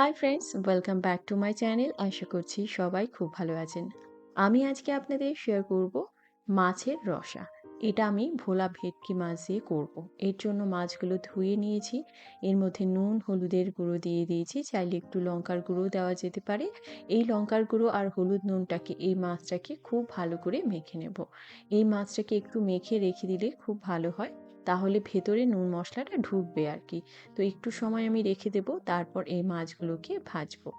Hi friends welcome back to my channel আশা করছি সবাই খুব ভালো আছেন। আমি আজকে আপনাদের শেয়ার করব মাছের রসা। এটা আমি ভোলা ভেটকি মাছ দিয়ে করব। এর জন্য মাছগুলো ধুয়ে নিয়েছি। এর মধ্যে নুন, হলুদের গুঁড়ো দিয়ে দিয়েছি। চাইলে একটু লঙ্কার গুঁড়ো দেওয়া যেতে পারে। এই লঙ্কার গুঁড়ো আর হলুদ নুনটাকে এই মাছটাকে খুব ভালো করে মেখে নেব। এই মাছটাকে একটু মেখে রেখে দিলে খুব ভালো হয়। তাহলে ভেতরে নুন মশলাটা ঢুকবে আর কি। তো একটু সময় আমি রেখে দেব, তারপর এই মাছগুলোকে ভাজবো।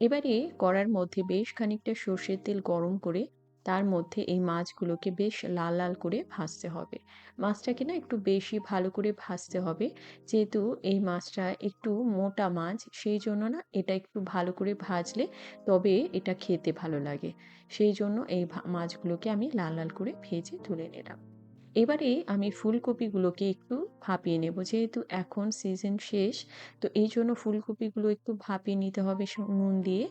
এবারে কড়ার মধ্যে বেশ খানিকটা সর্ষের তেল গরম করে তার মধ্যে এই মাছগুলোকে বেশ লাল লাল করে ভাজতে হবে। মাছটাকে না একটু বেশি ভালো করে ভাজতে হবে, যেহেতু এই মাছটা একটু মোটা মাছ, সেই জন্য না এটা একটু ভালো করে ভাজলে তবে এটা খেতে ভালো লাগে। সেই জন্য এই মাছগুলোকে আমি লাল লাল করে ভেজে তুলে নিলাম। এবারে আমি ফুলকপিগুলোকে একটু ভাপিয়ে নেব, যেহেতু এখন সিজন শেষ, তো এই জন্য ফুলকপিগুলো একটু ভাপিয়ে নিতে হবে নুন দিয়ে।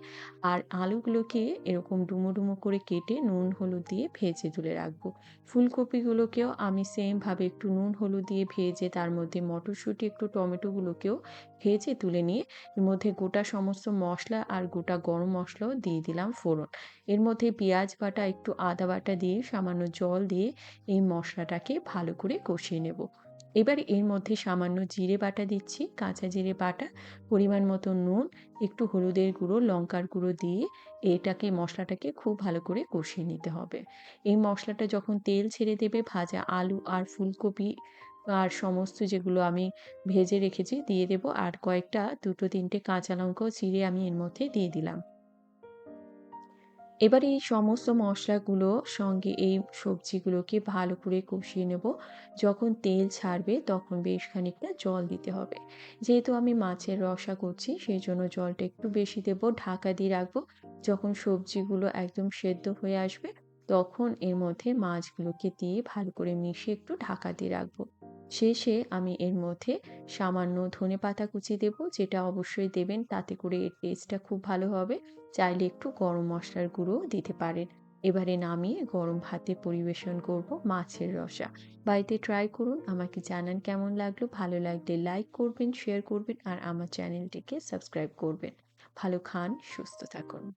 আর আলুগুলোকে এরকম ডুমো ডুমো করে কেটে নুন হলুদ দিয়ে ভেজে তুলে রাখব। ফুলকপিগুলোকেও আমি সেমভাবে একটু নুন হলুদ দিয়ে ভেজে, তার মধ্যে মটরশুঁটি, একটু টমেটোগুলোকেও ভেজে তুলে নিয়ে, এর মধ্যে গোটা সমস্ত মশলা আর গোটা গরম মশলাও দিয়ে দিলাম ফোড়ন। এর মধ্যে পেঁয়াজ বাটা, একটু আদা বাটা দিয়ে সামান্য জল দিয়ে এই মশলাটাকে ভালো করে কষিয়ে নেব। এবার এর মধ্যে সামান্য জিরে বাটা দিচ্ছি। কাঁচা জিরে বাটা, পরিমাণ মতো নুন, একটু হলুদের গুঁড়ো, লঙ্কার গুঁড়ো দিয়ে এটাকে, মশলাটাকে খুব ভালো করে কষিয়ে নিতে হবে। এই মশলাটা যখন তেল ছেড়ে দেবে, ভাজা আলু আর ফুলকপি আর সমস্ত যেগুলো আমি ভেজে রেখেছি, দিয়ে দেব। আর কয়েকটা, দুটো, তিনটে কাঁচা লঙ্কাও চিড়ে আমি এর মধ্যে দিয়ে দিলাম। এবার এই সমস্ত মশলাগুলো সঙ্গে এই সবজিগুলোকে ভালো করে কষিয়ে নেব। যখন তেল ছাড়বে তখন বেশ খানিকটা জল দিতে হবে। যেহেতু আমি মাছের রসা করছি সেই জন্য জলটা একটু বেশি দেব, ঢাকা দিয়ে রাখব। যখন সবজিগুলো একদম সেদ্ধ হয়ে আসবে তখন এর মধ্যে মাছগুলোকে দিয়ে ভালো করে মিশিয়ে একটু ঢাকা দিয়ে রাখব। শেষে আমি এর মধ্যে সামান্য ধনে পাতা কুচি দেব, যেটা অবশ্যই দেবেন, তাতে করে এর টেস্টটা খুব ভালো হবে। চাইলে একটু গরম মশলার গুঁড়ো দিতে পারেন। এবারে নামিয়ে গরম ভাতে পরিবেশন করব মাছের রসা। বাড়িতে ট্রাই করুন, আমাকে জানান কেমন লাগল। ভালো লাগলে লাইক করবেন শেয়ার করবেন, আর আমার চ্যানেলটিকে সাবস্ক্রাইব করবেন। ভালো খান, সুস্থ থাকুন।